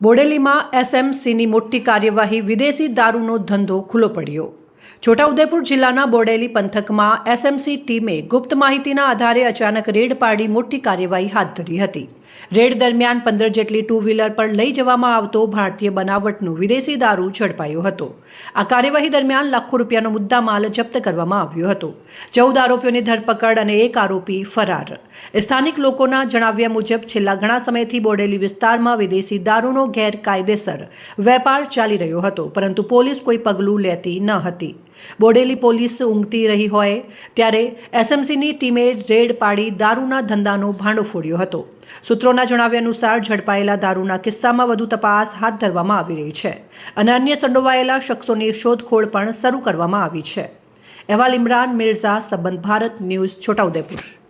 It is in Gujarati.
બોડેલીમાં એસએમસીની મોટી કાર્યવાહી, વિદેશી દારૂનો ધંધો ખુલ્લો પડ્યો. છોટાઉદેપુર જિલ્લાના બોડેલી પંથકમાં એસએમસી ટીમે ગુપ્ત માહિતીના આધારે અચાનક રેડ પાડી મોટી કાર્યવાહી હાથ ધરી હતી. રેડ દરમિયાન પંદર જેટલી ટુ વ્હીલર પર લઈ જવામાં આવતો ભારતીય બનાવટનો વિદેશી દારૂ ઝડપાયો હતો. આ કાર્યવાહી દરમિયાન લાખો રૂપિયાનો મુદ્દામાલ જપ્ત કરવામાં આવ્યો હતો. ચૌદ આરોપીઓની ધરપકડ અને એક આરોપી ફરાર. સ્થાનિક લોકોના જણાવ્યા મુજબ, છેલ્લા ઘણા સમયથી બોડેલી વિસ્તારમાં વિદેશી દારૂનો ગેરકાયદેસર વેપાર ચાલી રહ્યો હતો, પરંતુ પોલીસ કોઈ પગલું લેતી ન હતી. બોડેલી પોલીસ ઊંઘતી રહી હોય ત્યારે એસએમસીની ટીમે રેડ પાડી દારૂના ધંધાનો ભાંડો ફોડ્યો હતો. સૂત્રોના જણાવ્યા અનુસાર ઝડપાયેલા દારૂના કિસ્સામાં વધુ તપાસ હાથ ધરવામાં આવી રહી છે અને અન્ય સંડોવાયેલા શખ્સોની શોધખોળ પણ શરૂ કરવામાં આવી છે. અહેવાલ ઇમરાન મિર્ઝા, સંબંધ ભારત ન્યૂઝ છોટાઉદેપુર